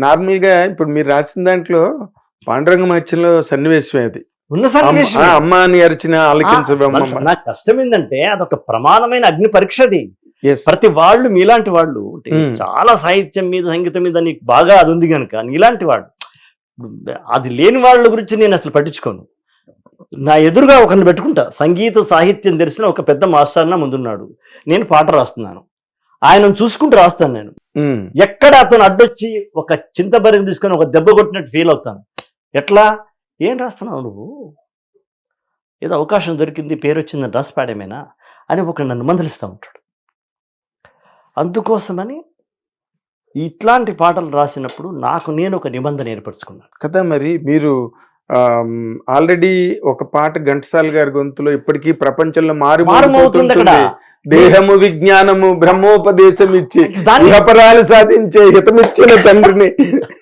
నార్మల్గా ఇప్పుడు మీరు రాసిన దాంట్లో పాండురంగ మహత్యంలో సన్నివేశం అది. ఉన్న సన్నివేశం అమ్మ అని అరిచిన ఆలకించబమ్మ నాకు కష్టం ఏంటంటే అదొక ప్రమాణమైన అగ్ని పరీక్ష అది. ప్రతి వాళ్ళు మీలాంటి వాళ్ళు మ్మ్. చాలా సాహిత్యం మీద సంగీతం మీద నీకు బాగా అది ఉంది కనుక నీలాంటి వాళ్ళు. అది లేని వాళ్ళ గురించి నేను అసలు పట్టించుకోను. నా ఎదురుగా ఒకరిని పెట్టుకుంటా. సంగీత సాహిత్యం తెలిసిన ఒక పెద్ద మాస్టర్ నా ముందున్నాడు. నేను పాట రాస్తున్నాను. ఆయనను చూసుకుంటూ రాస్తాను నేను. ఎక్కడ అతను అడ్డొచ్చి ఒక చింతబరిని తీసుకొని ఒక దెబ్బ కొట్టినట్టు ఫీల్ అవుతాను. ఎట్లా? ఏం రాస్తున్నావు నువ్వు? ఏదో అవకాశం దొరికింది పేరు వచ్చిందని రాసి పాడేమేనా? అని ఒక నన్ను మందలిస్తూ ఉంటాడు. అందుకోసమని ఇట్లాంటి పాటలు రాసినప్పుడు నాకు నేను ఒక నిబంధన ఏర్పరచుకున్నాను. కదా మరి మీరు ఆల్రెడీ ఒక పాట ఘంటసాల గారి గొంతులో ఇప్పటికీ ప్రపంచంలో మారు దేహము విజ్ఞానము బ్రహ్మోపదేశం ఇచ్చి ఇహపరాలు సాధించే హితమిచ్చిన తండ్రిని.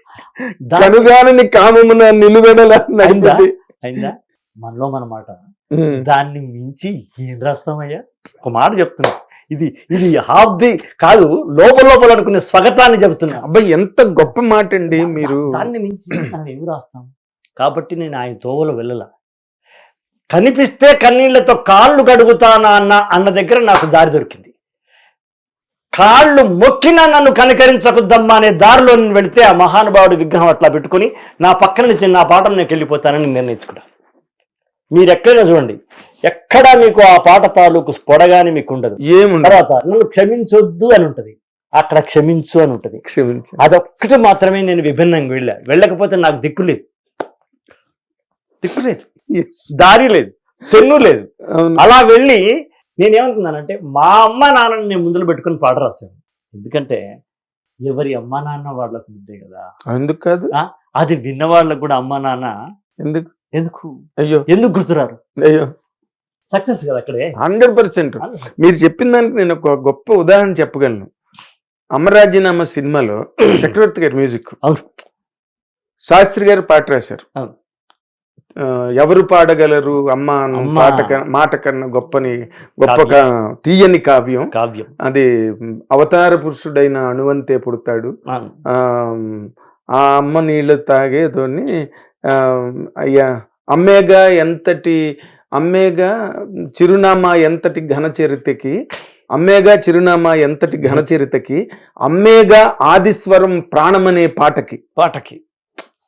కనుగానని కామమున నిలువెడల మనలో మన మాట. దాన్ని మించి ఏం రాస్తామయ్యా ఒక మాట చెప్తున్నా. ఇది ఇది హాఫ్ ది కాదు లోపల లోపల అనుకునే స్వగతాన్ని చెబుతున్నా. అబ్బాయి ఎంత గొప్ప మాట అండి మీరు. దాన్ని మించి ఏమి రాస్తాం? కాబట్టి నేను ఆయన తోవలో వెళ్ళల. కనిపిస్తే కన్నీళ్ళతో కాళ్ళు గడుగుతానా అన్న అన్న దగ్గర నాకు దారి దొరికింది. కాళ్ళు మొక్కినా నన్ను కనికరించకుద్దమ్మా అనే దారిలో నేను వెళితే ఆ మహానుభావుడి విగ్రహం అట్లా పెట్టుకుని నా పక్కన నుంచి నా పాటను నేను వెళ్ళిపోతానని నిర్ణయించుకున్నాను. మీరు ఎక్కడైనా చూడండి ఎక్కడా మీకు ఆ పాట తాలూకు పొడగాని మీకు ఉండదు. తర్వాత నన్ను క్షమించొద్దు అని ఉంటది. అక్కడ క్షమించు అని ఉంటది. క్షమించ. అదొక్కటి మాత్రమే నేను విభిన్నంగా వెళ్ళా. వెళ్ళకపోతే నాకు దిక్కు లేదు. దిక్కు లేదు. దారి లేదు. తెన్ను లేదు. అలా వెళ్ళి నేనేమనుకున్నానంటే మా అమ్మ నాన్నని నేను ముందులో పెట్టుకుని పాట రాశాను. ఎందుకంటే ఎవరి అమ్మ నాన్న వాళ్ళకు ముద్దే కదా. ఎందుకు కాదు. అది విన్న వాళ్ళకు కూడా అమ్మ నాన్న ఎందుకు? ఎందుకు? అయ్యో. ఎందుకు గుర్తురారు? అయ్యో. సక్సెస్ కదా అక్కడే? Hundred percent. మీరు చెప్పిన దానికి నేను ఒక గొప్ప ఉదాహరణ చెప్పగలను. అమరాజీనామా సినిమాలో చక్రవర్తి గారి మ్యూజిక్. అవును. శాస్త్రి గారు పాట రాశారు. ఎవరు పాడగలరు? అమ్మ కన్నా- మాట కన్నా గొప్పని గొప్ప తీయని కావ్యం. కావ్యం. అది అవతార పురుషుడైన అణువంతే పుడతాడు. ఆ, అమ్మ నీళ్ళు తాగేతోని ఆ, అయ్యా అమ్మేగా ఎంతటి అమ్మేగా చిరునామా ఎంతటి ఘనచరితకి అమ్మేగా చిరునామా ఎంతటి ఘనచరితకి అమ్మేగా ఆదిస్వరం ప్రాణమనే పాటకి. పాటకి.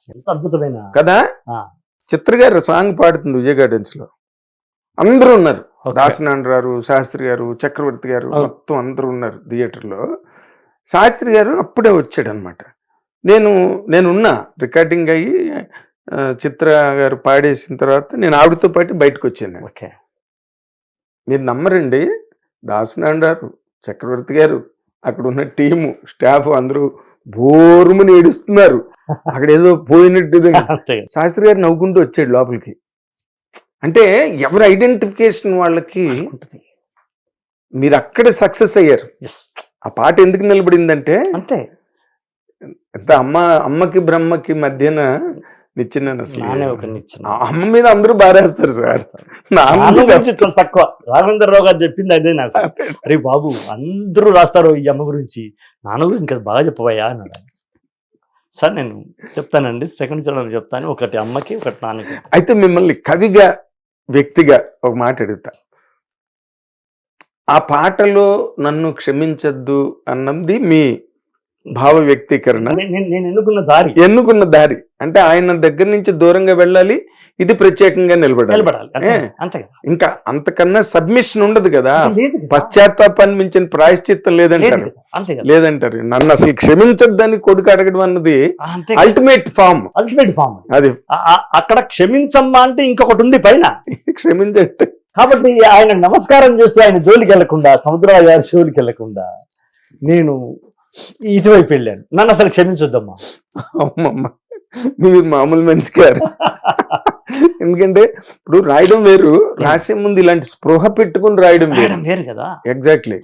ఎంత అద్భుతమైన కదా. చిత్ర గారు సాంగ్ పాడుతుంది విజయ్ గార్డెన్స్లో. అందరూ ఉన్నారు. ఓకే. దాసనాండ్రారు శాస్త్రి గారు చక్రవర్తి గారు. మొత్తం అందరూ ఉన్నారు థియేటర్లో శాస్త్రి గారు అప్పుడే వచ్చాడు అనమాట నేను నేనున్నా రికార్డింగ్ అయ్యి చిత్ర గారు పాడేసిన తర్వాత నేను ఆవిడతో పాటు బయటకు వచ్చాను ఓకే. మీరు నమ్మరండి దాసనాండారు చక్రవర్తి గారు అక్కడ ఉన్న టీము స్టాఫ్ అందరూ బోరుమని ఏడుస్తున్నారు. అక్కడ ఏదో పోయినట్టు శాస్త్రి గారు నవ్వుకుంటూ వచ్చాడు లోపలికి. అంటే ఎవరి ఐడెంటిఫికేషన్ వాళ్ళకి ఉంటుంది. మీరు అక్కడ సక్సెస్ అయ్యారు. ఆ పాట ఎందుకు నిలబడిందంటే అంతే. ఎంత అమ్మ అమ్మకి బ్రహ్మకి మధ్యన నిచ్చిన అసలు అమ్మ మీద అందరూ బారేస్తారు సార్. నాన్న నాన్న తక్కువ రాఘవేంద్రరావు గారు చెప్పింది అదే నాకు. అరే బాబు అందరూ రాస్తారు ఈ అమ్మ గురించి. నాన్న గురించి ఇంకా బాగా చెప్పవయ్యా అన్నాడు. సార్ నేను చెప్తానండి. సెకండ్ చరణం చెప్తాను. ఒకటి అమ్మకి ఒకటి నాన్నకి. అయితే మిమ్మల్ని కవిగా వ్యక్తిగా ఒక మాట అడుగుతా. ఆ పాటలో నన్ను క్షమించద్దు అన్నది మీ భావ వ్యక్తీకరణ. నేను ఎన్నుకున్న దారి. ఎన్నుకున్న దారి. అంటే ఆయన దగ్గర నుంచి దూరంగా వెళ్ళాలి ఇది ప్రత్యేకంగా నిలబడాలి. ఇంకా అంతకన్నా సబ్మిషన్ ఉండదు కదా. పశ్చాత్తాపాన్ని మించిన ప్రాయశ్చిత్తం లేదు లేదంటారు లేదంటారు. నన్ను అసలు క్షమించద్దని కొడుకు అడగడం అన్నది అల్టిమేట్ ఫామ్ అల్టిమేట్ ఫామ్ అది. అక్కడ క్షమించమ్మా అంటే ఇంకొకటి ఉంది పైన. క్షమించట్టు కాబట్టి ఆయన నమస్కారం చేస్తూ ఆయన జోలికి వెళ్ళకుండా సముద్రాల గారి జోలికి వెళ్ళకుండా నేను ఇటువైపు వెళ్ళాను. నన్ను అసలు క్షమించొద్దమ్మా. అమ్మమ్మ మీరు మామూలు మనిషి గారు. ఎందుకంటే ఇప్పుడు రాయడం వేరు రాసే ముందు ఇలాంటి స్పృహ పెట్టుకుని రాయడం వేరు. వేరు కదా. ఎగ్జాక్ట్లీ.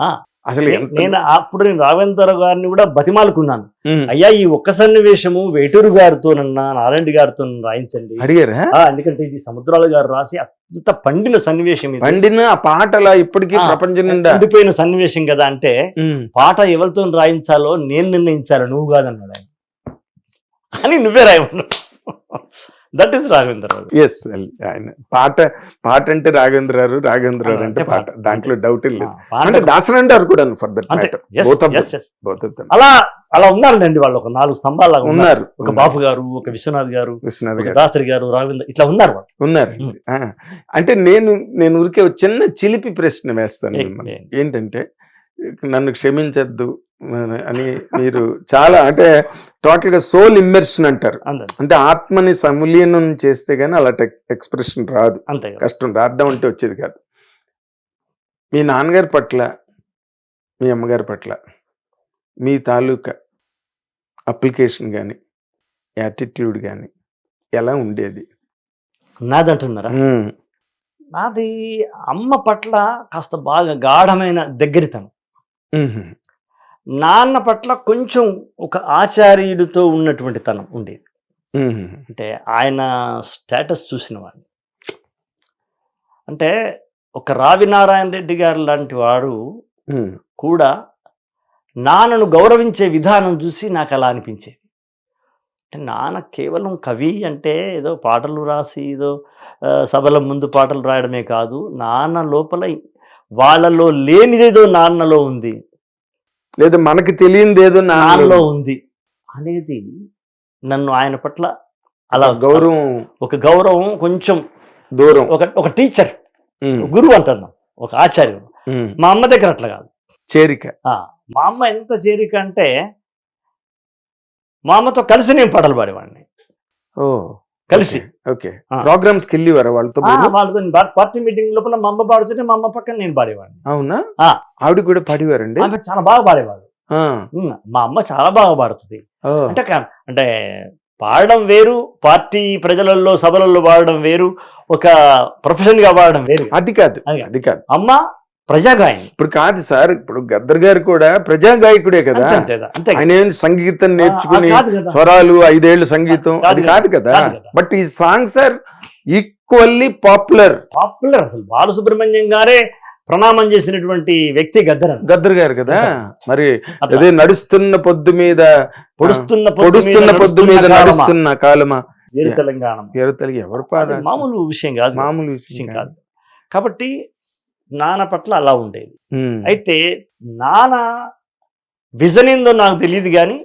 అసలు నేను అప్పుడు నేను రాఘవేంద్ర గారిని కూడా బతిమాలుకున్నాను. ఉమ్. అయ్యా ఈ ఒక్క సన్నివేశము వేటూరు గారితోనన్నా నారాయణ గారితో రాయించండి. అడిగారా? ఎందుకంటే ఇది సముద్రాల గారు రాసి అంత పండిన సన్నివేశం. పండిన ఆ పాట అలా ఇప్పటికీ ప్రపంచం నిండా? ఉండిపోయిన సన్నివేశం కదా అంటే ఉమ్. పాట ఎవరితో రాయించాలో నేను నిర్ణయించాలి నువ్వు కాదన్నాడు ఆయన. అని నువ్వే రాయమన్నావు. దట్ ఈస్ రాఘవేంద్రరావు ఎస్ ఆయన పాట పాట అంటే రాఘవేంద్రరావు రాఘవేంద్రరావు అంటే అంటే పాట. దాంట్లో డౌట్ లేదు. అంటే దాసన్ అంటారు కూడా ఫర్ దట్ అలా అలా ఉన్నారండి వాళ్ళు. ఒక నాలుగు స్తంభాలు ఉన్నారు. ఒక బాపు గారు ఒక విశ్వనాథ్ గారు విశ్వనాథ్ గారు. దాసరి గారు రాఘవేంద్ర ఇట్లా ఉన్నారు వాళ్ళు. ఉన్నారు. అంటే నేను నేను ఊరికే ఒక చిన్న చిలిపి ప్రశ్న వేస్తాను ఏంటంటే నన్ను క్షమించద్దు అని మీరు చాలా అంటే టోటల్గా సోల్ ఇమ్మర్షన్ అంటారు. అంటే ఆత్మని సమూల్యనం చేస్తే గానీ అలాంటి ఎక్స్ప్రెషన్ రాదు. కష్టం రాద్దాం అంటే వచ్చేది కాదు. మీ నాన్నగారి పట్ల మీ అమ్మగారి పట్ల మీ తాలూకా అప్లికేషన్ కానీ యాటిట్యూడ్ కానీ ఎలా ఉండేది? నాదంటున్నారా. నాది అమ్మ పట్ల కాస్త బాగా గాఢమైన దగ్గరితనం. నాన్న పట్ల కొంచెం ఒక ఆచార్యుడితో ఉన్నటువంటి తనం ఉండేది. అంటే ఆయన స్టేటస్ చూసిన వాడిని అంటే ఒక రావి నారాయణ రెడ్డి గారు లాంటి వాడు మ్మ్. కూడా నాన్నను గౌరవించే విధానం చూసి నాకు అలా అనిపించేది అంటే నాన్న కేవలం కవి అంటే ఏదో పాటలు రాసి ఏదో సభల ముందు పాటలు రాయడమే కాదు నాన్న లోపల వాళ్ళలో లేనిదేదో నాన్నలో ఉంది. లేదా మనకి తెలియనిది ఏదో నాన్నలో ఉంది. అనేది నన్ను ఆయన పట్ల అలా గౌరవం. ఒక గౌరవం కొంచెం దూరం. ఒక ఒక టీచర్. గురువు అంటున్నాం ఒక ఆచార్యుడు. మ్మ్. మా అమ్మ దగ్గర అట్లా కాదు. చేరిక. ఆ, మా అమ్మ ఎంత చేరిక అంటే మా అమ్మతో కలిసి నేను పాటలు పాడేవాడిని. ఓ. కలిసి ఓకే. ప్రోగ్రామ్స్కి వెళ్ళేవారా వాళ్ళతో? వాళ్ళతో పార్టీ మీటింగ్ లోపల మా అమ్మ పాడుతుంటే మా అమ్మ పక్కన నేను పాడేవాడిని అవునా. ఆవిడ కూడా పాడేవారండి చాలా బాగా పాడేవాడు మా అమ్మ చాలా బాగా పాడుతుంది. అంటే అంటే పాడడం వేరు పార్టీ ప్రజలలో సభలలో పాడడం వేరు ఒక ప్రొఫెషన్గా పాడడం వేరు అది కాదు. అది కాదు అమ్మ ప్రజాగాయని ఇప్పుడు కాదు సార్ ఇప్పుడు గద్దర్ గారు కూడా ప్రజా గాయకుడే కదా. ఆయన ఏం సంగీతం నేర్చుకుని. స్వరాలు ఐదేళ్ళు సంగీతం అది కదా. కాదు. బట్ ఈ songs are equally popular. Popular అసలు. బాలసుబ్రహ్మణ్యం గారే ప్రణామం చేసినటువంటి వ్యక్తి గద్దరన్ గద్దర్ గారు కదా. మరి అదే నడుస్తున్న పొద్దు మీద పొడుస్తున్న పొడుస్తున్న పొద్దు మీద. నడుస్తున్న కాలమా? తెలంగాణ. ఎవరు మామూలు విషయం కాదు మామూలు విషయం కాదు. కాబట్టి నాన్న పట్ల అలా ఉండేది. అయితే నాన్న విజన్ ఏందో నాకు తెలియదు కానీ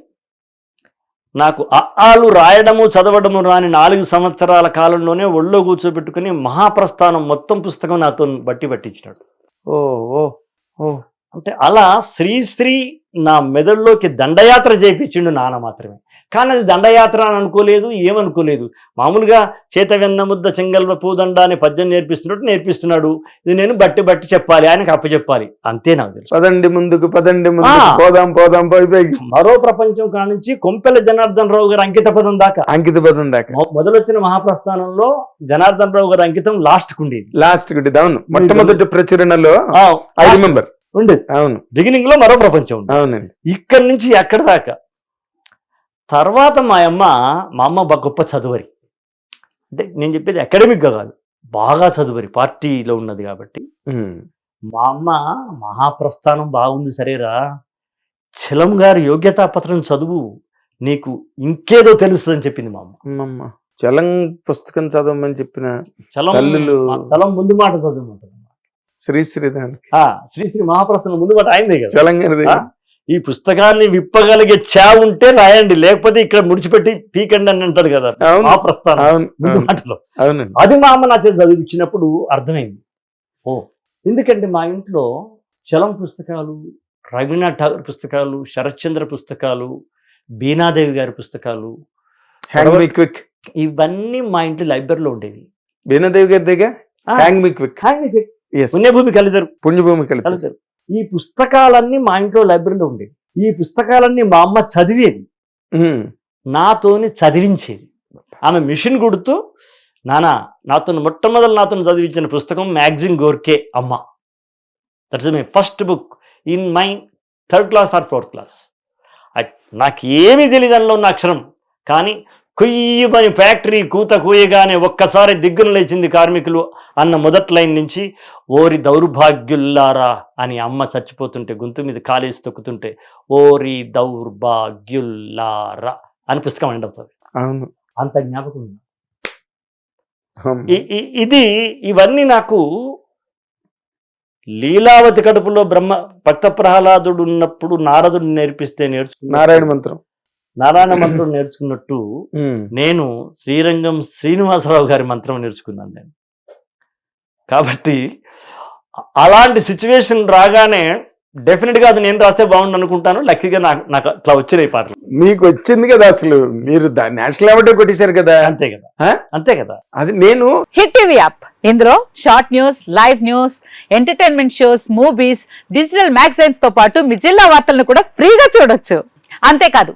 నాకు అఆలు రాయడము చదవడము రాని నాలుగు సంవత్సరాల కాలంలోనే ఒళ్ళో కూర్చోబెట్టుకుని మహాప్రస్థానం మొత్తం పుస్తకం నాతో బట్టి పట్టించినాడు. ఓ ఓ ఓ. అంటే అలా శ్రీశ్రీ నా మెదడులోకి దండయాత్ర చేయించిండు నాన్న మాత్రమే. కానీ అది దండయాత్ర అని అనుకోలేదు ఏమనుకోలేదు. మామూలుగా చేత వెన్న ముద్ద చెంగల్వ పూదండ అనే పద్యం నేర్పిస్తున్నట్టు నేర్పిస్తున్నాడు. ఇది నేను బట్టి బట్టి చెప్పాలి ఆయనకు అప్పచెప్పాలి అంతే నాకు తెలుసు. పదండి ముందుకు పదండి. పోదాం పోదాం మరో ప్రపంచం కానుంచి కొంపెల జనార్దన్ రావు గారి అంకిత పదం దాకా. అంకిత పదం దాకా. మొదలొచ్చిన మహాప్రస్థానంలో జనార్దన్ రావు గారి అంకితం లాస్ట్కు ఉండేది లాస్ట్ గుడి అవును. మొట్టమొదటి ప్రచురణలో ఆ, ఐ last రిమెంబర్ ఉండేది అవును. బిగినింగ్లో మరో ప్రపంచం ఉంది. అవునండి. ఇక్కడి నుంచి ఎక్కడి దాకా? తర్వాత మా అమ్మ మా అమ్మ బా గొప్ప చదువరి. అంటే నేను చెప్పేది అకాడమిక్గా కాదు. బాగా చదువరి. పార్టీలో ఉన్నది కాబట్టి. మా అమ్మ మహాప్రస్థానం బాగుంది సరేరా. చలం గారి యోగ్యతా పత్రం చదువు. నీకు ఇంకేదో తెలుస్తుందని చెప్పింది మా అమ్మ. చలం పుస్తకం చదవమని చెప్పిన చలం చలం ముందు మాట చదువుమంటుంది. శ్రీశ్రీ దానికి. శ్రీశ్రీ మహాప్రస్థానం ముందు మాట అయిందే కదా. తెలంగాణ? ఈ పుస్తకాన్ని విప్పగలిగే చా ఉంటే రాయండి. లేకపోతే ఇక్కడ ముడిచిపెట్టి పీకండి అని అంటాడు కదా మాటలో. అవునండి. అది మా అమ్మ నా చేతి చదివించినప్పుడు అర్థమైంది. ఓ ఎందుకంటే మా ఇంట్లో చలం పుస్తకాలు రవీనాథ్ ఠాగూర్ పుస్తకాలు శరత్చంద్ర పుస్తకాలు బీనాదేవి గారి పుస్తకాలు హ్యాంగ్ మీ ఇవన్నీ మా ఇంటి లైబ్రరీలో ఉండేవి. బీనాదేవి గారి దగ్గర. హ్యాంగ్ మీ క్విక్ ఎస్ పుణ్యభూమి కలిదరు. పుణ్యభూమి కలిదరు. ఈ పుస్తకాలన్నీ మా ఇంట్లో లైబ్రరీలో ఉండేవి. ఈ పుస్తకాలన్నీ మా అమ్మ చదివేది. నాతోని చదివించేది. ఆమె మిషన్ కుడుతూ నానా నాతో మొట్టమొదటి నాతో చదివించిన పుస్తకం మ్యాగజిన్ గోర్కే అమ్మ. That's my first book in my third class or fourth class నాకు ఏమీ తెలియదు అందులో ఉన్న అక్షరం. కానీ కొయ్యమని ఫ్యాక్టరీ కూత కూయగానే ఒక్కసారి దిగ్గున లేచింది కార్మికులు అన్న మొదటి లైన్ నుంచి ఓరి దౌర్భాగ్యుల్లారా అని అమ్మ చచ్చిపోతుంటే గొంతు మీద కాలేసి తొక్కుతుంటే ఓరి దౌర్భాగ్యుల్లారా అని పుస్తకం ఎండ్ అవుతుంది అంత జ్ఞాపకం ఇది ఇవన్నీ నాకు లీలావతి కడుపులో బ్రహ్మ భక్త ప్రహ్లాదుడు ఉన్నప్పుడు నారదుడు నేర్పిస్తే నేర్చుకున్న నారాయణ మంత్రం. నారాయణ మంత్రం నేర్చుకున్నట్టు. నేను శ్రీరంగం శ్రీనివాసరావు గారి మంత్రం నేర్చుకున్నాను నేను. కాబట్టి అలాంటి సిచ్యువేషన్ రాగానే డెఫినెట్గా అది నేను రాస్తే బాగుండు అనుకుంటాను. లక్కీగా నాకు నాకు అట్లా వచ్చినాయి పాటలు. మీకు వచ్చింది కదా అసలు. మీరు నేషనల్ అవార్డు కొట్టేశారు కదా. అంతే కదా? అంతే కదా. అది నేను హిట్ టీవీ యాప్ ఇందులో short news live news entertainment shows movies digital మ్యాగజైన్స్తో పాటు మీ జిల్లా వార్తలను కూడా ఫ్రీగా చూడొచ్చు. అంతేకాదు